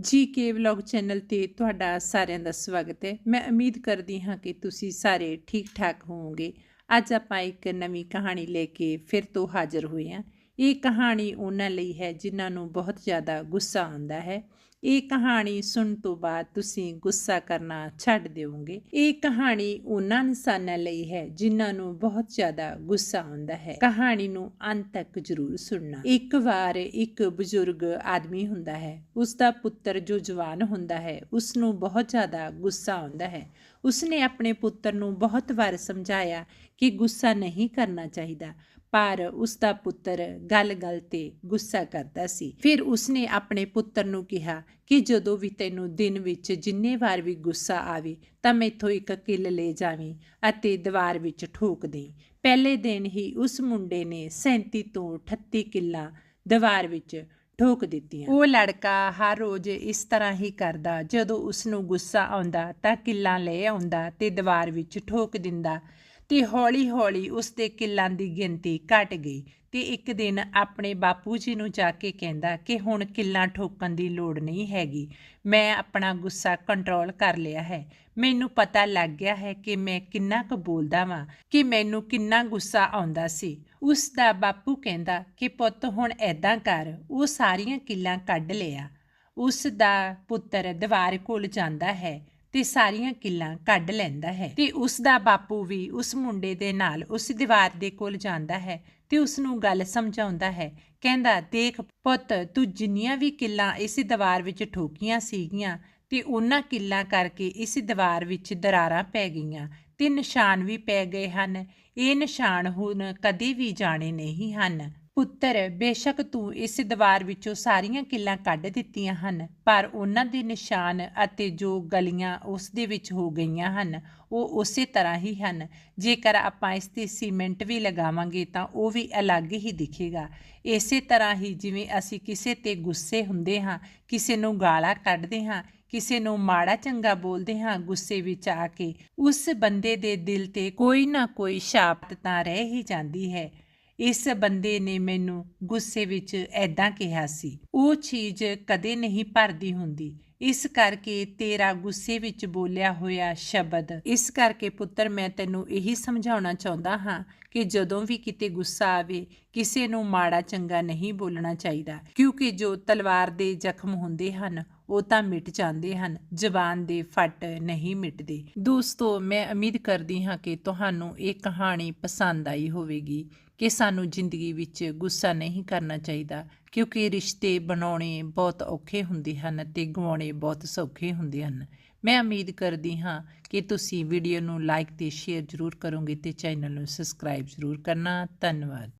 ਜੀ ਕੇ vlog channel ਤੇ ਤੁਹਾਡਾ ਸਾਰਿਆਂ ਦਾ ਸਵਾਗਤ ਹੈ। ਮੈਂ ਉਮੀਦ ਕਰਦੀ ਹਾਂ ਕਿ ਤੁਸੀਂ ਸਾਰੇ ਠੀਕ ਠਾਕ ਹੋਵੋਗੇ। ਅੱਜ ਆਪਾਂ ਇੱਕ ਨਵੀਂ ਕਹਾਣੀ ਲੈ ਕੇ ਫਿਰ ਤੋਂ ਹਾਜ਼ਰ ਹੋਏ ਹਾਂ। ਇਹ ਕਹਾਣੀ ਉਹਨਾਂ ਲਈ ਹੈ, ਜਿਨ੍ਹਾਂ ਨੂੰ ਬਹੁਤ ਜ਼ਿਆਦਾ ਗੁੱਸਾ ਆਉਂਦਾ ਹੈ। ਇਹ ਕਹਾਣੀ ਸੁਣਨ ਤੋਂ ਬਾਅਦ ਤੁਸੀਂ ਗੁੱਸਾ ਕਰਨਾ ਛੱਡ ਦਿਓਗੇ। ਇਹ ਕਹਾਣੀ ਉਹਨਾਂ ਇਨਸਾਨਾਂ ਲਈ ਹੈ, ਜਿਨ੍ਹਾਂ ਨੂੰ ਬਹੁਤ ਜ਼ਿਆਦਾ ਗੁੱਸਾ ਆਉਂਦਾ ਹੈ। ਕਹਾਣੀ ਨੂੰ ਅੰਤ ਤੱਕ ਜ਼ਰੂਰ ਸੁਣਨਾ। ਇੱਕ ਵਾਰ ਇੱਕ ਬਜ਼ੁਰਗ ਆਦਮੀ ਹੁੰਦਾ ਹੈ ਉਸ ਦਾ ਪੁੱਤਰ ਜੋ ਜਵਾਨ ਹੁੰਦਾ ਹੈ ਉਸ ਨੂੰ ਬਹੁਤ ਜ਼ਿਆਦਾ ਗੁੱਸਾ ਆਉਂਦਾ ਹੈ। ਉਸਨੇ ਆਪਣੇ ਪੁੱਤਰ ਨੂੰ ਬਹੁਤ ਵਾਰ ਸਮਝਾਇਆ ਕਿ ਗੁੱਸਾ ਨਹੀਂ ਕਰਨਾ ਚਾਹੀਦਾ। ਪਰ ਉਸ ਦਾ ਪੁੱਤਰ ਗੱਲ-ਗੱਲ ਤੇ ਗੁੱਸਾ ਕਰਦਾ ਸੀ। ਫਿਰ ਉਸਨੇ ਆਪਣੇ ਪੁੱਤਰ ਨੂੰ ਕਿਹਾ ਕਿ ਜਦੋਂ ਵੀ ਤੈਨੂੰ ਦਿਨ ਵਿੱਚ ਜਿੰਨੇ ਵਾਰ ਵੀ ਗੁੱਸਾ ਆਵੇ, ਤਾਂ ਮੈਥੋਂ ਇੱਕ ਕਿੱਲ ਲੈ ਜਾਵੀਂ ਅਤੇ ਦੀਵਾਰ ਵਿੱਚ ਠੋਕ ਦੇਈਂ ਪਹਿਲੇ ਦਿਨ ਹੀ ਉਸ ਮੁੰਡੇ ਨੇ 37 ਤੋਂ 38 ਕਿੱਲਾਂ ਦੀਵਾਰ ਵਿੱਚ ਠੋਕ ਦਿੱਤੀਆਂ। ਉਹ ਲੜਕਾ ਹਰ ਰੋਜ਼ ਇਸ ਤਰ੍ਹਾਂ ਹੀ ਕਰਦਾ, ਜਦੋਂ ਉਸ ਨੂੰ ਗੁੱਸਾ ਆਉਂਦਾ ਤਾਂ ਕਿੱਲਾਂ ਲੈ ਆਉਂਦਾ ਤੇ ਦੀਵਾਰ ਵਿੱਚ ਠੋਕ ਦਿੰਦਾ। ਤੇ ਹੌਲੀ-ਹੌਲੀ ਉਸ ਦੇ ਕਿੱਲਾਂ ਦੀ ਗਿਣਤੀ ਘਟ ਗਈ ਤੇ ਇੱਕ ਦਿਨ ਆਪਣੇ ਬਾਪੂ ਜੀ ਨੂੰ ਜਾ ਕੇ ਕਹਿੰਦਾ ਕਿ ਹੁਣ ਕਿੱਲਾਂ ਠੋਕਣ ਦੀ ਲੋੜ ਨਹੀਂ ਹੈਗੀ, ਮੈਂ ਆਪਣਾ ਗੁੱਸਾ ਕੰਟਰੋਲ ਕਰ ਲਿਆ ਹੈ। ਮੈਨੂੰ ਪਤਾ ਲੱਗ ਗਿਆ ਹੈ ਕਿ ਮੈਂ ਕਿੰਨਾ ਕੁ ਬੋਲਦਾ ਵਾਂ, ਕਿ ਮੈਨੂੰ ਕਿੰਨਾ ਗੁੱਸਾ ਆਉਂਦਾ ਸੀ। ਉਸ ਦਾ ਬਾਪੂ ਕਹਿੰਦਾ ਕਿ ਪੁੱਤ ਹੁਣ ਐਦਾਂ ਕਰ, ਉਹ ਸਾਰੀਆਂ ਕਿੱਲਾਂ ਕੱਢ ਲਿਆ। ਉਸ ਦਾ ਪੁੱਤਰ ਦੀਵਾਰ ਕੋਲ ਜਾਂਦਾ ਹੈ। ਤੇ ਸਾਰੀਆਂ ਕਿੱਲਾਂ ਕੱਢ ਲੈਂਦਾ ਹੈ ਤੇ ਉਸ ਦਾ ਬਾਪੂ ਵੀ ਉਸ ਮੁੰਡੇ ਦੇ ਨਾਲ ਉਸ ਦੀਵਾਰ ਦੇ ਕੋਲ ਜਾਂਦਾ ਹੈ ਤੇ ਉਸ ਨੂੰ ਗੱਲ ਸਮਝਾਉਂਦਾ ਹੈ, ਕਹਿੰਦਾ, ਦੇਖ ਪੁੱਤ, ਤੂੰ ਜਿੰਨੀਆਂ ਵੀ ਕਿੱਲਾਂ ਇਸ ਦੀਵਾਰ ਵਿੱਚ ਠੋਕੀਆਂ ਸੀਗੀਆਂ ਤੇ ਉਹਨਾਂ ਕਿੱਲਾਂ ਕਰਕੇ ਇਸ ਦੀਵਾਰ ਵਿੱਚ ਦਰਾਰਾਂ ਪੈ ਗਈਆਂ ਤੇ ਨਿਸ਼ਾਨ ਵੀ ਪੈ ਗਏ ਹਨ, ਇਹ ਨਿਸ਼ਾਨ ਹੁਣ ਕਦੇ ਵੀ ਜਾਣੇ ਨਹੀਂ ਹਨ। ਪੁੱਤਰ, ਬੇਸ਼ੱਕ ਤੂੰ ਇਸ ਦੀਵਾਰ ਵਿੱਚੋਂ ਸਾਰੀਆਂ ਕਿੱਲਾਂ ਕੱਢ ਦਿੱਤੀਆਂ ਹਨ, ਪਰ ਉਹਨਾਂ ਦੇ ਨਿਸ਼ਾਨ ਅਤੇ ਜੋ ਗਲੀਆਂ ਉਸ ਦੇ ਵਿੱਚ ਹੋ ਗਈਆਂ ਹਨ, ਉਹ ਉਸੇ ਤਰ੍ਹਾਂ ਹੀ ਹਨ। ਜੇਕਰ ਆਪਾਂ ਇਸ ਤੇ ਸੀਮੈਂਟ ਵੀ ਲਗਾਵਾਂਗੇ ਤਾਂ ਉਹ ਵੀ ਅਲੱਗ ਹੀ ਦਿਖੇਗਾ। ਇਸੇ ਤਰ੍ਹਾਂ ਹੀ ਜਿਵੇਂ ਅਸੀਂ ਕਿਸੇ ਤੇ ਗੁੱਸੇ ਹੁੰਦੇ ਹਾਂ, ਕਿਸੇ ਨੂੰ ਗਾਲਾਂ ਕੱਢਦੇ ਹਾਂ, ਕਿਸੇ ਨੂੰ ਮਾੜਾ ਚੰਗਾ ਬੋਲਦੇ ਹਾਂ ਗੁੱਸੇ ਵਿੱਚ ਆ ਕੇ, ਉਸ ਬੰਦੇ ਦੇ ਦਿਲ ਤੇ ਕੋਈ ਨਾ ਕੋਈ ਛਾਪ ਤਾਂ ਰਹਿ ਹੀ ਜਾਂਦੀ ਹੈ। ਇਸ ਬੰਦੇ ਨੇ ਮੈਨੂੰ ਗੁੱਸੇ ਵਿੱਚ ਐਦਾਂ ਕਿਹਾ ਸੀ, ਉਹ ਚੀਜ਼ ਕਦੇ ਨਹੀਂ ਭਰਦੀ ਹੁੰਦੀ। ਇਸ ਕਰਕੇ ਤੇਰਾ ਗੁੱਸੇ ਵਿੱਚ ਬੋਲਿਆ ਹੋਇਆ ਸ਼ਬਦ। ਇਸ ਕਰਕੇ ਪੁੱਤਰ, ਮੈਂ ਤੈਨੂੰ ਇਹੀ ਸਮਝਾਉਣਾ ਚਾਹੁੰਦਾ ਹਾਂ ਕਿ ਜਦੋਂ ਵੀ ਕਿਤੇ ਗੁੱਸਾ ਆਵੇ, ਕਿਸੇ ਨੂੰ ਮਾੜਾ ਚੰਗਾ ਨਹੀਂ ਬੋਲਣਾ ਚਾਹੀਦਾ, ਕਿਉਂਕਿ ਜੋ ਤਲਵਾਰ ਦੇ ਜ਼ਖਮ ਹੁੰਦੇ ਹਨ ਉਹ ਤਾਂ ਮਿਟ ਜਾਂਦੇ ਹਨ। ਜ਼ਬਾਨ ਦੇ ਫੱਟ ਨਹੀਂ ਮਿਟਦੇ। ਦੋਸਤੋ, ਮੈਂ ਉਮੀਦ ਕਰਦੀ ਹਾਂ ਕਿ ਤੁਹਾਨੂੰ ਇਹ ਕਹਾਣੀ ਪਸੰਦ ਆਈ ਹੋਵੇਗੀ ਕਿ ਸਾਨੂੰ ਜ਼ਿੰਦਗੀ ਵਿੱਚ ਗੁੱਸਾ ਨਹੀਂ ਕਰਨਾ ਚਾਹੀਦਾ, ਕਿਉਂਕਿ ਰਿਸ਼ਤੇ ਬਣਾਉਣੇ ਬਹੁਤ ਔਖੇ ਹੁੰਦੇ ਹਨ ਤੇ ਗਵਾਉਣੇ ਬਹੁਤ ਸੌਖੇ ਹੁੰਦੇ ਹਨ। ਮੈਂ ਉਮੀਦ ਕਰਦੀ ਹਾਂ ਕਿ ਤੁਸੀਂ ਵੀਡੀਓ ਨੂੰ ਲਾਈਕ ਤੇ ਸ਼ੇਅਰ ਜ਼ਰੂਰ ਕਰੋਗੇ ਤੇ ਚੈਨਲ ਨੂੰ ਸਬਸਕ੍ਰਾਈਬ ਜ਼ਰੂਰ ਕਰਨਾ। ਧੰਨਵਾਦ।